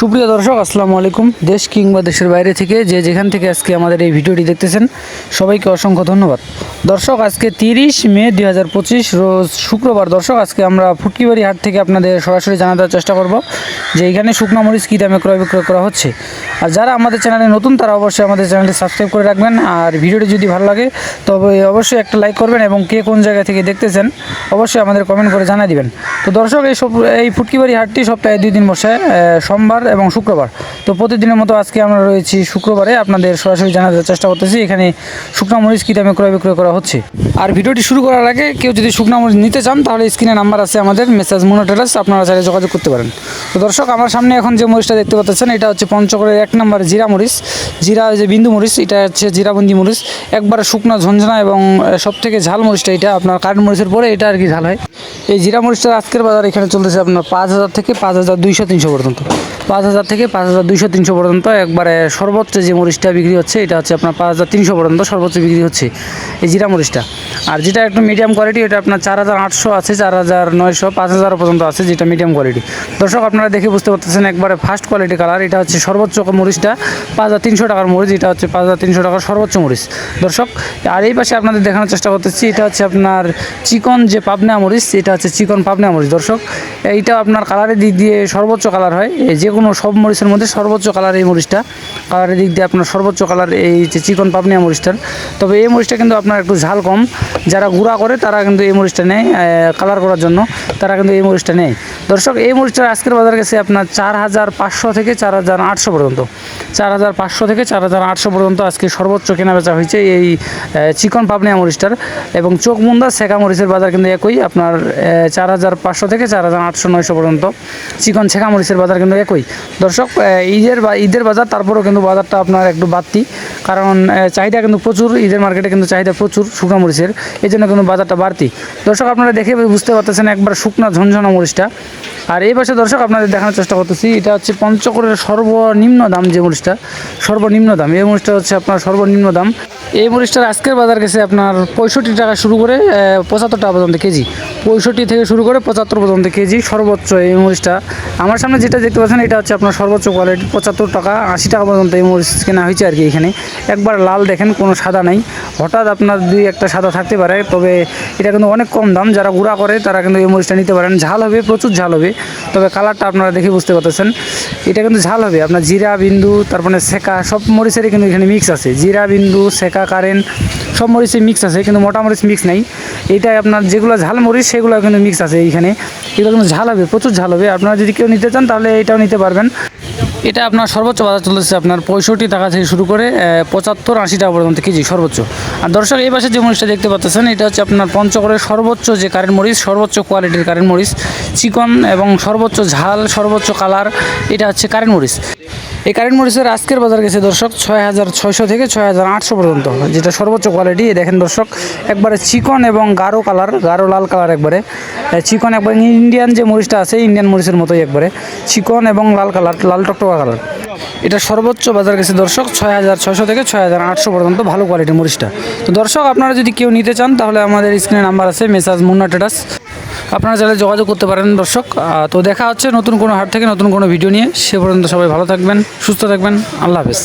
সুপ্রিয় দর্শক, আসসালামু আলাইকুম। দেশ কিংবা দেশের বাইরে থেকে যে যেখান থেকে আজকে আমাদের এই ভিডিওটি দেখতেছেন, সবাইকে অসংখ্য ধন্যবাদ। দর্শক, আজকে তিরিশ মে দুই হাজার পঁচিশ, রোজ শুক্রবার। দর্শক, আজকে আমরা ফুটকিবাড়ি হাট থেকে আপনাদের সরাসরি জানাতে চেষ্টা করব। যে এখানে শুকনো মরিচ কী দামে ক্রয় বিক্রয় করা হচ্ছে। আর যারা আমাদের চ্যানেলে নতুন, তারা অবশ্যই আমাদের চ্যানেলটি সাবস্ক্রাইব করে রাখবেন। আর ভিডিওটি যদি ভালো লাগে, তবে অবশ্যই একটা লাইক করবেন এবং কে কোন জায়গা থেকে দেখতেছেন, অবশ্যই আমাদের কমেন্ট করে জানিয়ে দিবেন। তো দর্শক, এই সব, এই ফুটকিবাড়ি হাটটি সপ্তাহে দুই দিন বসে সোমবার এবং শুক্রবার। তো প্রতিদিনের মতো আজকে আমরা রয়েছি শুক্রবারে। আপনাদের সরাসরি জানার চেষ্টা করতেছি, এখানে শুকনো মরিচ কী দামে ক্রয় বিক্রয় করা হচ্ছে। আর ভিডিওটি শুরু করার আগে কেউ যদি শুকনো মরিচ নিতে চান, তাহলে স্ক্রিনে নাম্বার আছে আমাদের, মেসেজ মোনোটেরাস আপনারা চাইলে যোগাযোগ করতে পারেন। তো দর্শক, আমার সামনে এখন যে মরিচটা দেখতে পাচ্ছেন, এটা হচ্ছে পঞ্চগড়ের এক নম্বর জিরা মরিচ। জিরা যে বিন্দু মরিচ, এটা হচ্ছে জিরাবন্দি মরিচ। একবারে শুকনো ঝঞ্ঝনা এবং সব থেকে ঝাল মরিচটা এটা, আপনার কারেন্ট মরিচের পরে এটা আর কি ঝাল হয়। এই জিরা মরিচটার আজকের বাজার এখানে চলতেছে আপনার পাঁচ হাজার থেকে পাঁচ হাজার দুইশো তিনশো পর্যন্ত। পাঁচ হাজার থেকে পাঁচ হাজার দুইশো তিনশো পর্যন্ত একবারে সর্বোচ্চ যে মরিচটা বিক্রি হচ্ছে, এটা হচ্ছে আপনার পাঁচ হাজার তিনশো পর্যন্ত সর্বোচ্চ বিক্রি হচ্ছে এই জিরা মরিচটা। আর যেটা একটু মিডিয়াম কোয়ালিটি এটা আপনার চার হাজার আটশো আছে, চার হাজার নয়শো, পাঁচ হাজার পর্যন্ত আছে যেটা মিডিয়াম কোয়ালিটি দর্শক, আপনারা দেখে বুঝতে পারতেছেন একবারে ফার্স্ট কোয়ালিটি কালার এটা হচ্ছে সর্বোচ্চ মরিচটা, পাঁচ হাজার তিনশো টাকার মরিচ, এটা হচ্ছে পাঁচ হাজার তিনশো টাকার সর্বোচ্চ মরিচ। দর্শক, আর এই পাশে আপনাদের দেখানোর চেষ্টা করতেছি, এটা হচ্ছে আপনার চিকন যে পাবনা মরিচ, এটা হচ্ছে চিকন পাবনা মরিচ। দর্শক, এইটা আপনার কালারের দিক দিয়ে সর্বোচ্চ কালার হয়। যে কোনো সব মরিচের মধ্যে সর্বোচ্চ কালার এই মরিচটা কালারের দিক দিয়ে আপনার সর্বোচ্চ কালার এই যে চিকন পাবনিয়া মরিচটার। তবে এই মরিচটা কিন্তু আপনার একটু ঝাল কম। যারা গুঁড়া করে, তারা কিন্তু এই মরিচটা নেয় কালার করার জন্য, তারা কিন্তু এই মরিচটা নেয়। দর্শক, এই মরিচটার আজকের বাজার গেছে আপনার চার হাজার পাঁচশো থেকে চার হাজার আটশো পর্যন্ত। চার হাজার পাঁচশো থেকে চার হাজার আটশো পর্যন্ত আজকে সর্বোচ্চ কেনা বেচা হয়েছে এই চিকন পাবনিয়া মরিচটার এবং চোখ মুন্দা সেকা মরিচের বাজার কিন্তু একই, আপনার চার হাজার পাঁচশো থেকে চার হাজার আটশো নয়শো পর্যন্ত। চিকন ছেঁকা মরিচের বাজার কিন্তু একই। দর্শক ঈদের বা, ঈদের বাজার, তারপরেও কিন্তু বাজারটা আপনার একটু বাড়তি, কারণ চাহিদা কিন্তু প্রচুর, ঈদের মার্কেটে কিন্তু চাহিদা প্রচুর শুকনো মরিচের এই জন্য কিন্তু বাজারটা বাড়তি। দর্শক, আপনারা দেখে বুঝতে পারতেছেন একবার শুকনো ঝনঝনা মরিচটা আর এই পাশে দর্শক আপনাদের দেখানোর চেষ্টা করতেছি, এটা হচ্ছে পঞ্চকরের সর্বনিম্ন দাম যে মরিচটা সর্বনিম্ন দাম, এই মরিচটা হচ্ছে আপনার সর্বনিম্ন দাম। এই মরিচটার আজকের বাজার গেছে আপনার পঁয়ষট্টি টাকা শুরু করে পঁচাত্তর টাকা পর্যন্ত কেজি। পঁয়ষট্টি থেকে শুরু করে পঁচাত্তর পর্যন্ত কেজি সর্বোচ্চ এই মরিচটা আমার সামনে যেটা দেখতে পাচ্ছেন, এটা হচ্ছে আপনার সর্বোচ্চ কোয়ালিটি পঁচাত্তর টাকা আশি টাকা পর্যন্ত এই মরিচ কেনা হয়েছে আর কি এখানে। একবার লাল দেখেন, কোনো সাদা নাই। হঠাৎ আপনার দুই একটা সাদা থাকতে পারে, তবে এটা কিন্তু অনেক কম দাম। যারা গুঁড়া করে, তারা কিন্তু এই মরিচটা নিতে পারেন। ঝাল হবে, প্রচুর ঝাল হবে। তবে কালারটা আপনারা দেখে বুঝতে পারতেছেন। এটা কিন্তু ঝাল হবে। আপনার জিরা, বিন্দু, তারপরে সেকা সব মরিচেরই কিন্তু এখানে মিক্স আছে। জিরা, বিন্দু সেকা কারেন্ট, সব মরিচে মিক্স আছে, কিন্তু মোটা মরিচ মিক্স নাই। এইটাই আপনার যেগুলো ঝাল মরিচ, সেগুলো কিন্তু মিক্স আছে এইখানে। এগুলো কিন্তু ঝাল হবে, প্রচুর ঝাল হবে। আপনারা যদি কেউ নিতে চান, তাহলে এটাও নিতে পারবেন। এটা আপনার সর্বোচ্চ বাজার চলেছে আপনার পঁয়ষট্টি টাকা থেকে শুরু করে পঁচাত্তর আশি টাকা পর্যন্ত কেজি সর্বোচ্চ। আর দর্শক, এই পাশে যে মরিচটা দেখতে পাচ্ছেন এটা হচ্ছে আপনার পঞ্চগড়ের সর্বোচ্চ যে কারেন্ট মরিচ, সর্বোচ্চ কোয়ালিটির কারেন্ট মরিচ, চিকন এবং সর্বোচ্চ ঝাল, সর্বোচ্চ কালার, এটা হচ্ছে কারেন্ট মরিচ। এই কারেন্ট মরিচের আজকের বাজার গেছে দর্শক ছয় হাজার ছয়শো থেকে ছয় হাজার আটশো পর্যন্ত। যেটা সর্বোচ্চ কোয়ালিটি দেখেন দর্শক, একবারে চিকন এবং গাঢ় কালার গাঢ় লাল কালার একবারে। চিকন একবারে, ইন্ডিয়ান যে মরিচটা আছে, ইন্ডিয়ান মরিচের মতোই একবারে। চিকন এবং লাল কালার লাল টকটকা কালার এটা সর্বোচ্চ বাজার গেছে দর্শক ছয় হাজার ছয়শো থেকে ছয় হাজার আটশো পর্যন্ত ভালো কোয়ালিটির মরিচটা। তো দর্শক, আপনারা যদি কেউ নিতে চান, তাহলে আমাদের স্ক্রিনে নাম্বার আছে, মেসাজ মুন্না টেটাস আপনারা চাইলে যোগাযোগ করতে পারেন দর্শক। তো দেখা হচ্ছে নতুন কোনো হাট থেকে নতুন কোনো ভিডিও নিয়ে। সে পর্যন্ত সবাই ভালো থাকবেন, সুস্থ থাকবেন। আল্লাহ হাফেজ।